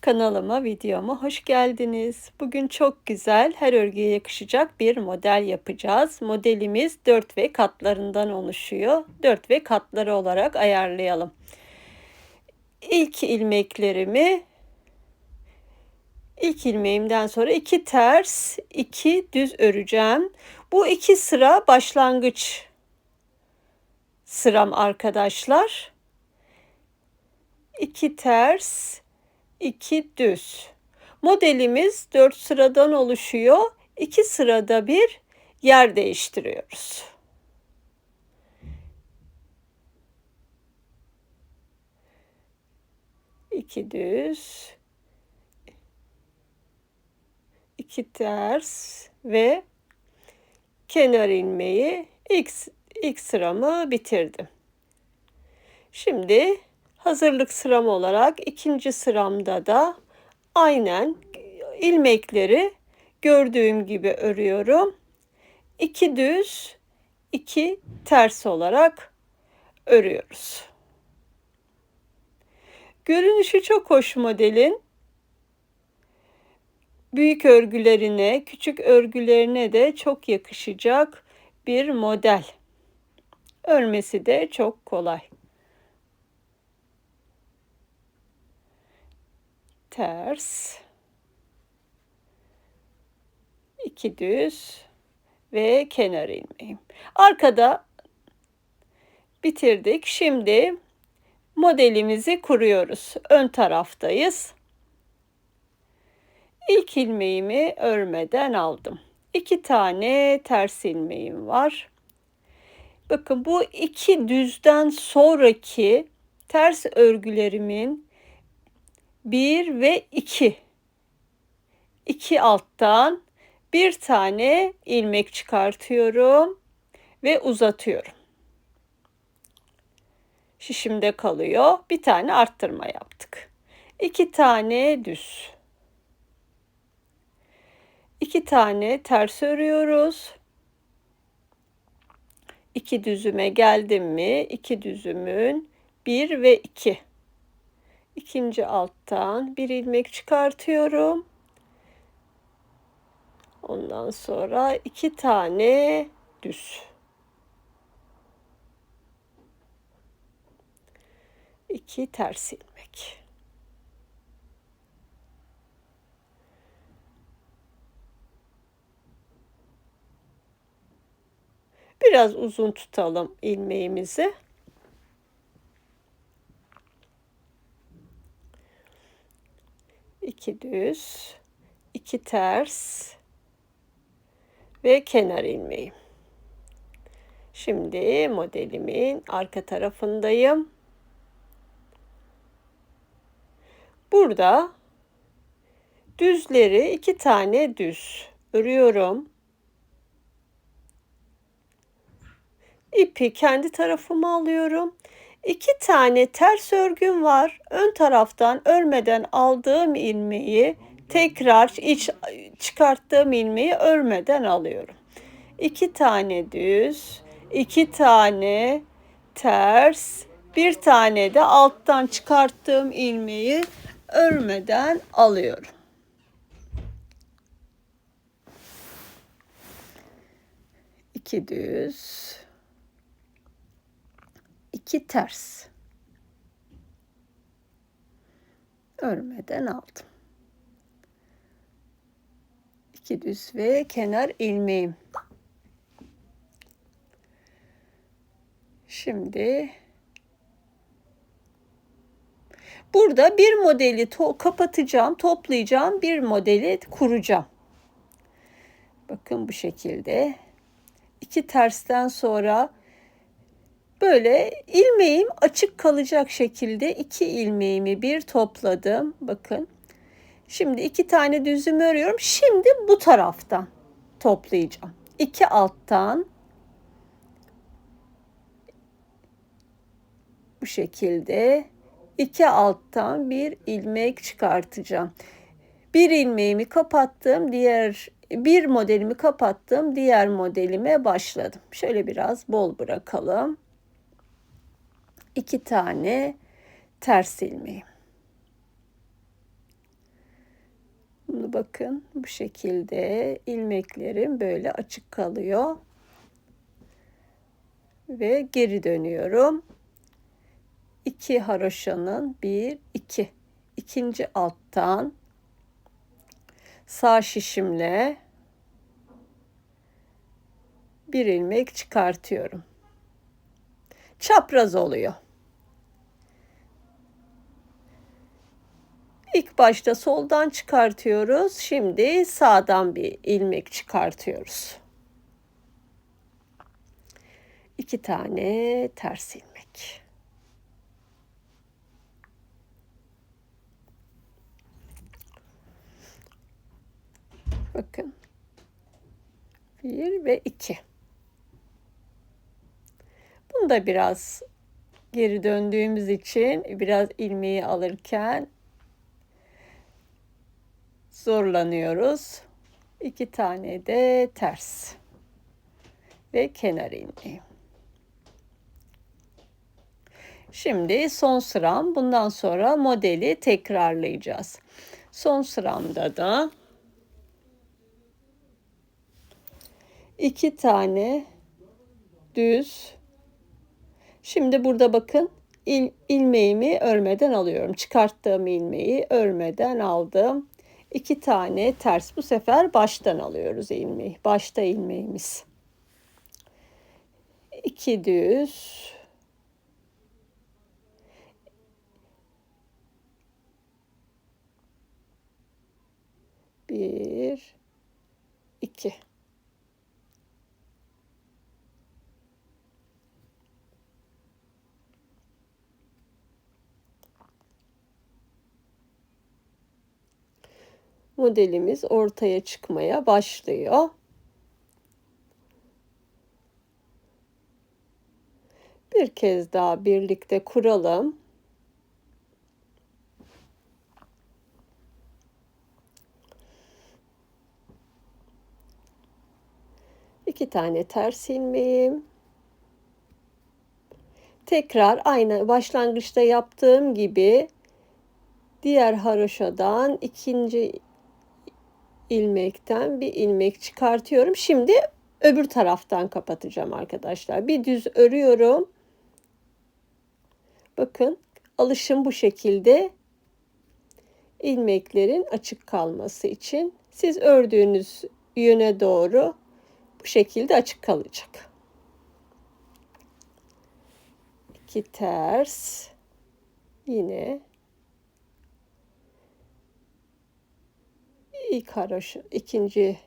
Kanalıma, videoma hoş geldiniz. Bugün çok güzel, her örgüye yakışacak bir model yapacağız. Modelimiz 4 ve katlarından oluşuyor. 4 ve katları olarak ayarlayalım. İlk ilmeklerimi ilk ilmeğimden sonra iki ters, iki düz öreceğim. Bu iki sıra başlangıç sıram arkadaşlar. İki ters, 2 düz. Modelimiz 4 sıradan oluşuyor. 2 sırada bir yer değiştiriyoruz. İki düz, iki ters ve kenar ilmeği ilk, ilk sıramı bitirdim. Şimdi hazırlık sıram olarak ikinci sıramda da aynen ilmekleri gördüğüm gibi örüyorum. İki düz, iki ters olarak örüyoruz. Görünüşü çok hoş modelin. Büyük örgülerine, küçük örgülerine de çok yakışacak bir model. Örmesi de çok kolay. Ters, iki düz ve kenar ilmeğim. Arkada bitirdik. Şimdi modelimizi kuruyoruz. Ön taraftayız. İlk ilmeğimi örmeden aldım. İki tane ters ilmeğim var. Bakın bu iki düzden sonraki ters örgülerimin 1 ve 2. 2 alttan bir tane ilmek çıkartıyorum ve uzatıyorum. Şişimde kalıyor. Bir tane arttırma yaptık. 2 tane düz. 2 tane ters örüyoruz. 2 düzüme geldim mi? 2 düzümün 1 ve 2 ikinci alttan bir ilmek çıkartıyorum. Ondan sonra iki tane düz. iki ters ilmek. Biraz uzun tutalım ilmeğimizi. 2 düz, 2 ters ve kenar ilmeği. Şimdi modelimin arka tarafındayım. Burada düzleri iki tane düz örüyorum. İpi kendi tarafıma alıyorum. İki tane ters örgüm var. Ön taraftan örmeden aldığım ilmeği tekrar iç çıkarttığım ilmeği örmeden alıyorum. İki tane düz, iki tane ters, bir tane de alttan çıkarttığım ilmeği örmeden alıyorum. İki düz, 2 ters. Örmeden aldım. 2 düz ve kenar ilmeğim. Şimdi burada bir modeli to kapatacağım, toplayacağım, bir modeli kuracağım. Bakın bu şekilde. iki tersten sonra Böyle ilmeğim açık kalacak şekilde iki ilmeğimi bir topladım. Bakın. Şimdi iki tane düzümü örüyorum. Şimdi bu taraftan toplayacağım. İki alttan bu şekilde iki alttan bir ilmek çıkartacağım. Bir ilmeğimi kapattım, diğer bir modelimi kapattım, diğer modelime başladım. Şöyle biraz bol bırakalım iki tane ters ilmeği. bakın bu şekilde ilmeklerim böyle açık kalıyor. Ve geri dönüyorum. 2 haroşanın 1 2 ikinci alttan sağ şişimle bir ilmek çıkartıyorum. Çapraz oluyor. İlk başta soldan çıkartıyoruz. Şimdi sağdan bir ilmek çıkartıyoruz. İki tane ters ilmek. Bakın. Bir ve iki. Da biraz geri döndüğümüz için biraz ilmeği alırken zorlanıyoruz. İki tane de ters ve kenar ilmeği. Şimdi son sıram. Bundan sonra modeli tekrarlayacağız. Son sıramda da iki tane düz. Şimdi burada bakın il, ilmeğimi örmeden alıyorum. Çıkarttığım ilmeği örmeden aldım. İki tane ters. Bu sefer baştan alıyoruz ilmeği. Başta ilmeğimiz. İki düz. Bir, iki. Modelimiz ortaya çıkmaya başlıyor. Bir kez daha birlikte kuralım. İki tane ters ilmeğim. Tekrar aynı başlangıçta yaptığım gibi diğer haroşadan ikinci ilmekten bir ilmek çıkartıyorum. Şimdi öbür taraftan kapatacağım arkadaşlar. Bir düz örüyorum. Bakın alışım bu şekilde ilmeklerin açık kalması için siz ördüğünüz yöne doğru bu şekilde açık kalacak. İki ters yine ilk haroşa ikinci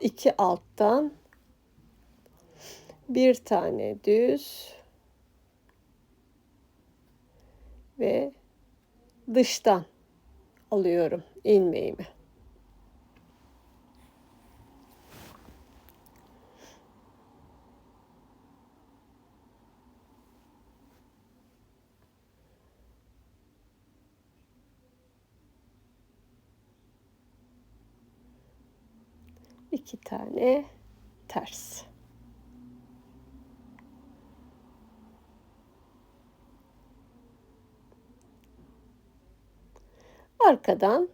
iki alttan bir tane düz ve dıştan alıyorum ilmeğimi. İki tane ters. Arkadan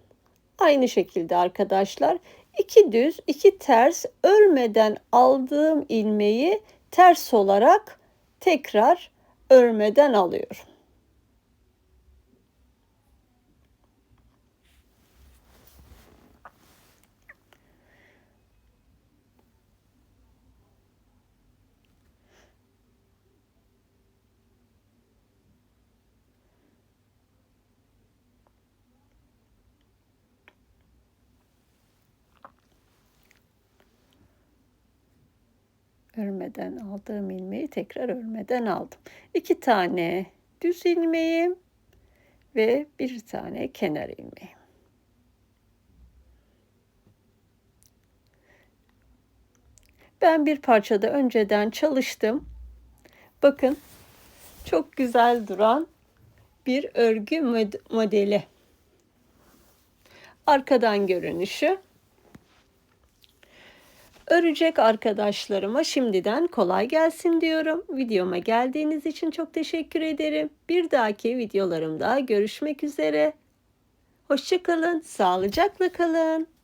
aynı şekilde arkadaşlar iki düz iki ters örmeden aldığım ilmeği ters olarak tekrar örmeden alıyorum. Örmeden aldığım ilmeği tekrar örmeden aldım. İki tane düz ilmeğim ve bir tane kenar ilmeğim. Ben bir parçada önceden çalıştım. Bakın çok güzel duran bir örgü modeli. Arkadan görünüşü. Örecek arkadaşlarıma şimdiden kolay gelsin diyorum. Videoma geldiğiniz için çok teşekkür ederim. Bir dahaki videolarımda görüşmek üzere. Hoşçakalın, sağlıcakla kalın.